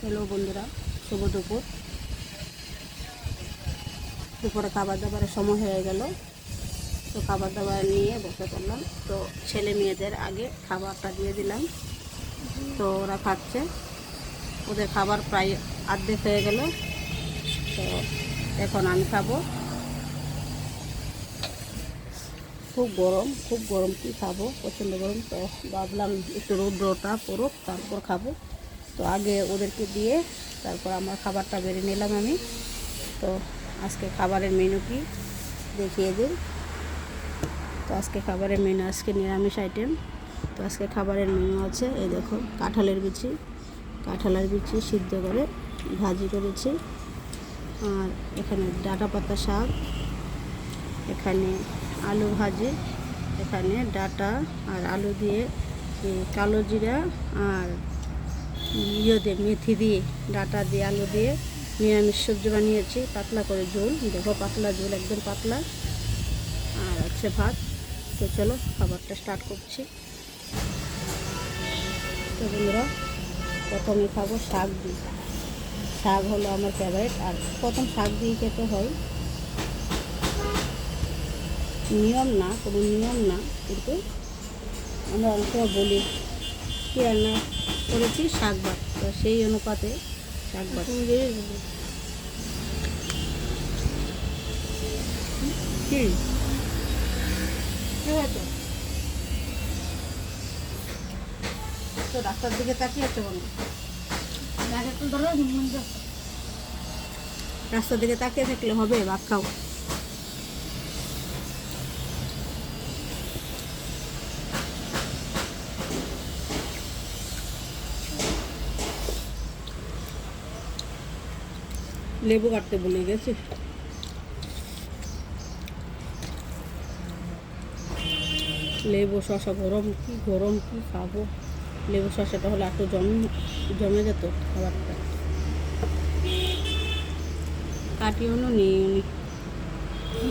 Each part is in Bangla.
হ্যালো বন্ধুরা, শুভ দুপুর। দুপুরে খাবার দাবারের সময় হয়ে গেল। তো খাবার দাবার নিয়ে বসে পড়লাম। তো ছেলে মেয়েদের আগে খাবারটা দিয়ে দিলাম। তো ওরা খাচ্ছে। ওদের খাবার প্রায় আর্ধেক হয়ে গেল। তো এখন আমি খাব। খুব গরম খুব গরম কি খাব? প্রচণ্ড গরম। তো ভাবলাম একটু রৌদ্রটা পড়ুক তারপর খাব। তো আগে ওদেরকে দিয়ে তারপর আমার খাবারটা বেড়ে নিলাম আমি। তো আজকে খাবারের মেনু কি দেখিয়ে দিই। তো আজকে খাবারের মেনু আজকে নিরামিষ আইটেম তো আজকে খাবারের মেনু আছে, এই দেখো, কাঁঠালের বিচি। কাঁঠালের বিচি সিদ্ধ করে ভাজি করেছি। আর এখানে ডাটা পাতা শাক, এখানে আলু ভাজি, এখানে ডাটা, আর আলু দিয়ে কালো জিরা আর ইয়ে দিয়ে, মেথি দিয়ে, ডাটা দিয়ে, আলু দিয়ে নিরামিষ সবজি বানিয়েছি। পাতলা করে ঝোল, দেখো পাতলা ঝোল, একদম পাতলা। আর হচ্ছে ভাত। তো চলো, খাবারটা স্টার্ট করছি। তো বন্ধুরা, প্রথমে খাব শাক দিয়ে। শাক হলো আমার ফেভারিট আর প্রথম শাক দিয়ে খেতে হয়। নিয়ম না, কোনো নিয়ম না, কিন্তু আমরা অনেক সময় বলি কী রান্না করেছি? শাক ভাত। তো সেই অনুপাতে শাক ভাত। কি? তো ডাক্তার দিকে তাকিয়ে আছে বলো। রাস্তার দিকে তাকিয়ে থাকলে হবে ভাত খাও। লেবু কাটতে বলে গেছি। লেবু শশা গরম, কি গরম, কি খাব? লেবু শশাটা হলে এত জম, জমে যেত খাবারটা। কাটিও নি উনি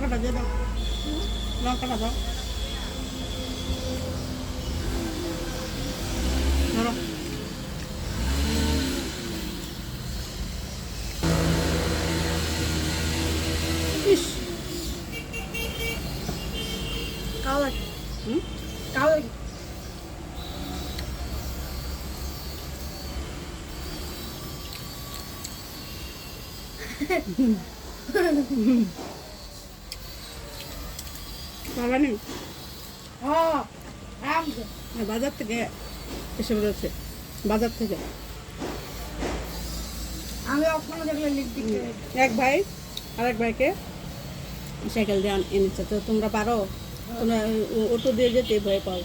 লঙ্কাটা দিয়ে দাও। লঙ্কাটা দাও। ধরো। ইস। হুম? বাবা নেই হ্যাঁ, বাজার থেকে এসে বেরোচ্ছে বাজার থেকে। আমি ওখানে দেখলে এক ভাই আর এক ভাইকে সাইকেল দিয়ে এনেছে। তো তোমরা পারো? তোমরা অটো দিয়ে যেতে ভয় পাও।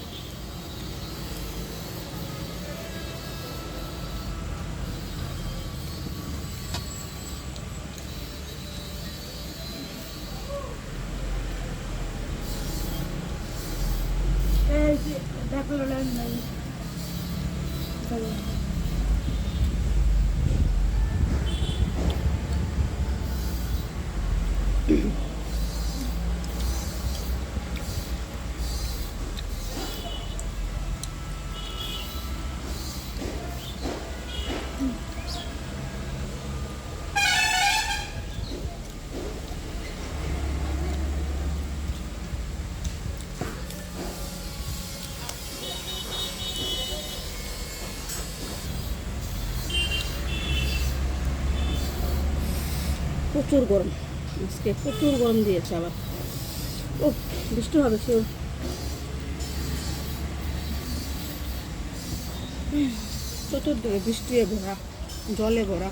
দেখল প্রচুর গরম। আজকে প্রচুর গরম দিয়েছে আবার। ও বৃষ্টি হবে শিওর। চতুর্দিকে বৃষ্টি ভরা, জলে ভরা।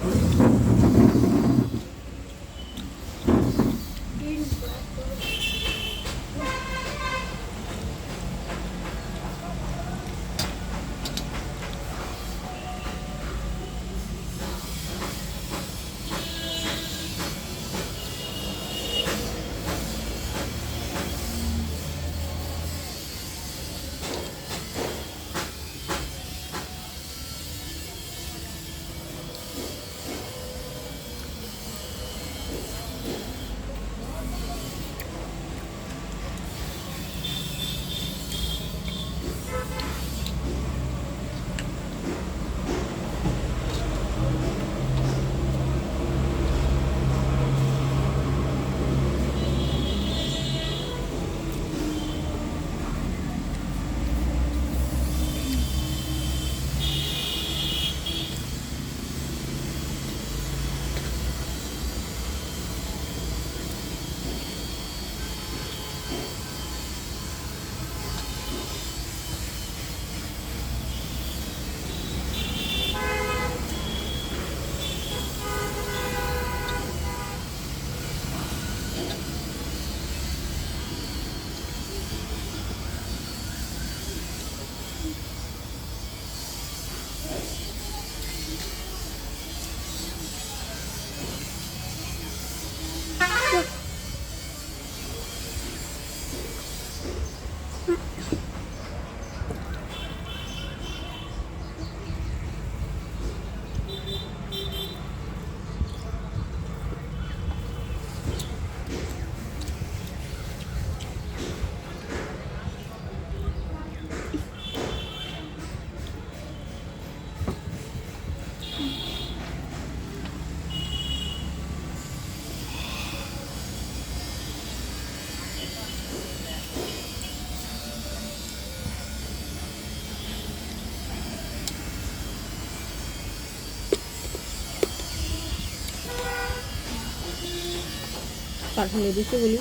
কাঁঠালের বিচিগুলি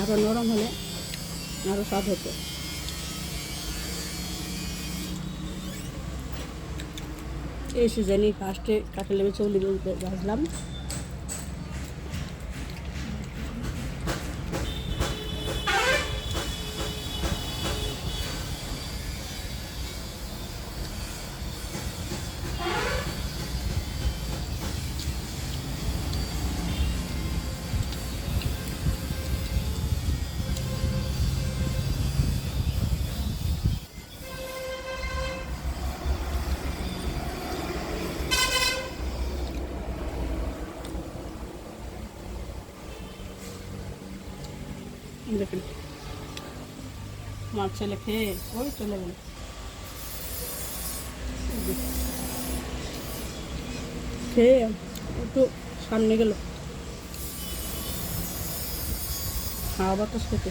আরও নরম হলে আরও স্বাদ হতো। এই সিজনে ফার্স্টে কাঁঠালের বলতে ভাজলাম। দেখুন। মাছ ছেলে খেয়ে ওই চলে গেল। খেয়ে একটু সামনে গেল। খাওয়া বাতাস খেতে।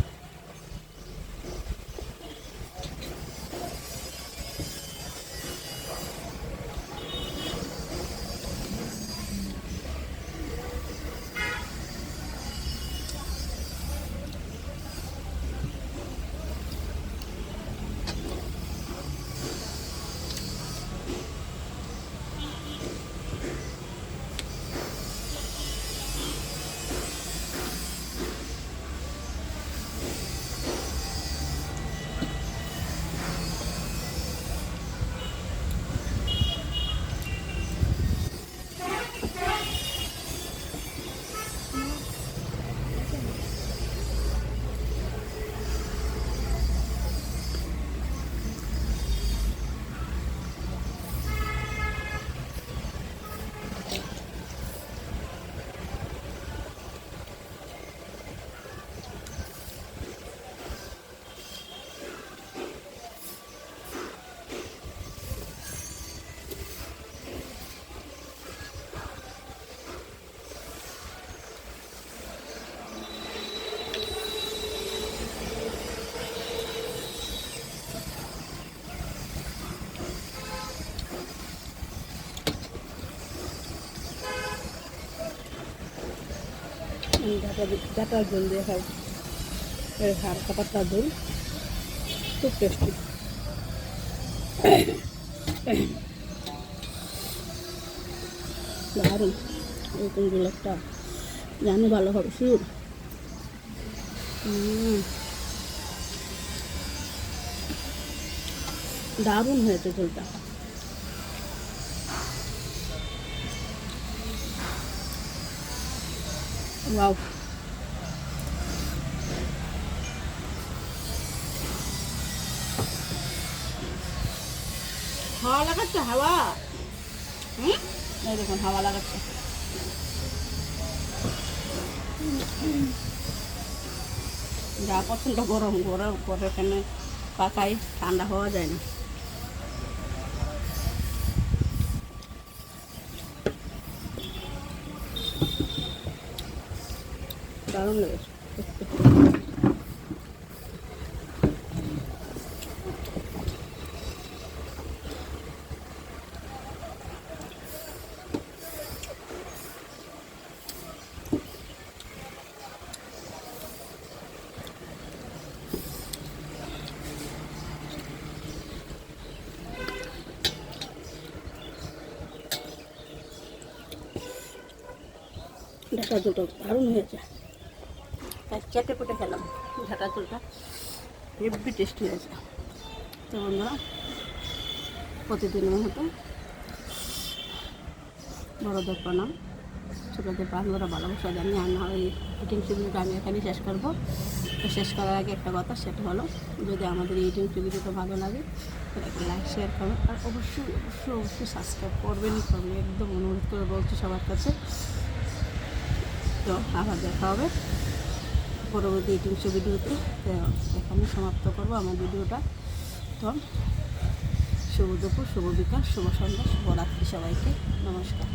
ডাটার ঝোল দিয়ে খাই এই হাড় কাটারটা ঝোল খুব টেস্টি। দারুণ। এরকম ঝোল একটা জানি ভালো হবে শিওর দারুণ হয়েছে ঝোলটা Wow. হাওয়া লাগাচ্ছে, হাওয়া? হুম? এই দেখুন, হাওয়া লাগাচ্ছে। যা পছন্দ গরম গরম করে এখানে পাকাই ঠান্ডা হওয়া যায় না। দারুণ লেগেছে। ঢাকা দুটো দারুণ হয়েছে। চেটে পেটে খেলাম ঢাকা চুলটা হেভি টেস্টি হয়েছে। তো বন্ধুরা প্রতিদিনের মতো বড়দের প্রণাম, ছোটোদের প্রাণগুলো ভালোবাসা জানি আর না ওই ইটিং ভিডিওটা আমি এখানে শেষ করব। তো শেষ করার আগে একটা কথা, সেটা হলো যদি আমাদের এই ইটিং ভিডিওটা ভালো লাগে তাহলে একটা লাইক শেয়ার করবেন আর অবশ্যই অবশ্যই অবশ্যই সাবস্ক্রাইব করবেনই করবেন। একদম অনুরোধ করে বলছি সবার কাছে। তো আবার দেখা হবে। পরবর্তী টিমসো ভিডিওতে তো এখানে সমাপ্ত করব আমার ভিডিওটা। তো শুভ দুপুর, শুভ বিকাশ শুভ সন্ধ্যা শুভরাত্রি সবাইকে। নমস্কার।